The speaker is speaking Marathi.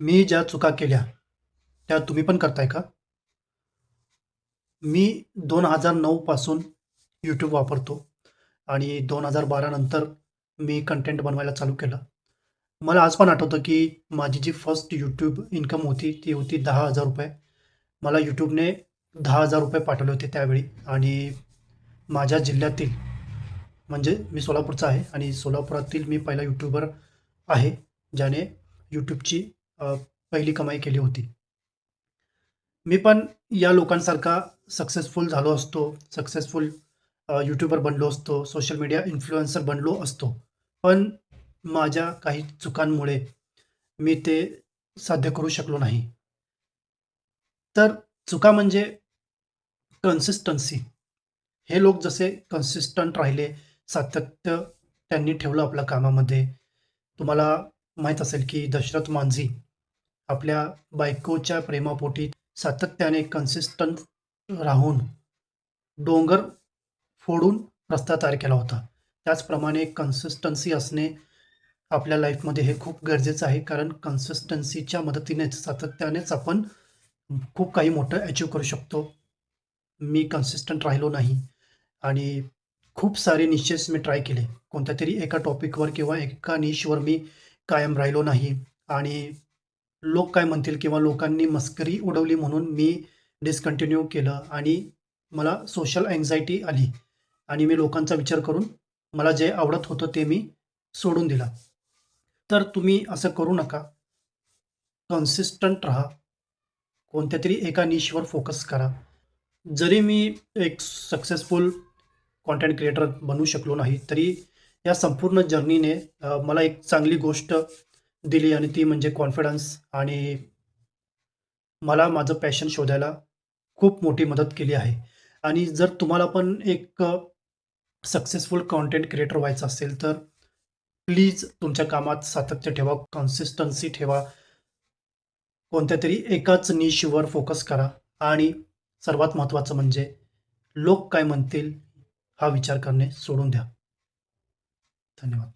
मी ज्या चुका केल्या त्या तुम्ही पण करताय का? मी दोन हजार नऊपासून यूट्यूब वापरतो आणि दोन हजार बारानंतर मी कंटेंट बनवायला चालू केलं. मला आज पण आठवतं की माझी जी फर्स्ट यूट्यूब इन्कम होती ती होती दहा हजार रुपये. मला यूट्यूबने दहा हजार रुपये पाठवले होते त्यावेळी आणि माझ्या जिल्ह्यातील म्हणजे मी सोलापूरचा आहे आणि सोलापुरातील मी पहिला यूट्यूबर आहे ज्याने यूट्यूबची पहिली कमाई केली होती. मी पण या लोकांसारखा सक्सेसफुल झालो असतो सक्सेसफुल यूट्यूबर बनलो असतो सोशल मीडिया इन्फ्लुएन्सर बनलो असतो. पण माझ्या काही चुकांमुळे मी ते साध्य करू शकलो नाही. तर चुका म्हणजे कन्सिस्टन्सी हे लोक जसे कन्सिस्टंट राहिले सातत्य त्यांनी ठेवलं आपल्या कामामध्ये. तुम्हाला माहीत असेल की दशरथ मांझी आपल्या बायकोच्या प्रेमापोटी सातत्याने कन्सिस्टंट राहून डोंगर फोडून रस्ता तयार केला होता. त्याचप्रमाणे कन्सिस्टन्सी असणे आपल्या लाईफमध्ये हे खूप गरजेचं आहे. कारण कन्सिस्टन्सीच्या मदतीनेच सातत्यानेच आपण खूप काही मोठं अचीव करू शकतो. मी कन्सिस्टंट राहिलो नाही. आणि खूप सारे निशेस मी ट्राय केले. कोणत्या तरी एका टॉपिकवर किंवा एका निशवर मी कायम राहिलो नाही. आणि लोक काय म्हणतील किंवा लोकांनी मस्करी उडवली म्हणून मी डिस्कंटिन्यू केलं आणि मला सोशल अँझायटी आली. आणि मी लोकांचा विचार करून मला जे आवडत होतं ते मी सोडून दिलं. तर तुम्ही असं करू नका. कन्सिस्टंट राहा. कोणत्या तरी एका निशवर फोकस करा. जरी मी एक सक्सेसफुल कॉन्टेंट क्रिएटर बनू शकलो नाही तरी या संपूर्ण जर्नीने मला एक चांगली गोष्ट दिली आणि ती म्हणजे कॉन्फिडन्स आणि मला माझं पॅशन शोधायला खूप मोठी मदत केली आहे. आणि जर तुम्हाला पण एक सक्सेसफुल कॉन्टेंट क्रिएटर व्हायचं असेल तर प्लीज तुमच्या कामात सातत्य ठेवा कन्सिस्टन्सी ठेवा. कोणत्या तरी एकाच निशवर फोकस करा. आणि सर्वात महत्त्वाचं म्हणजे लोक काय म्हणतील हा विचार करणे सोडून द्या. धन्यवाद.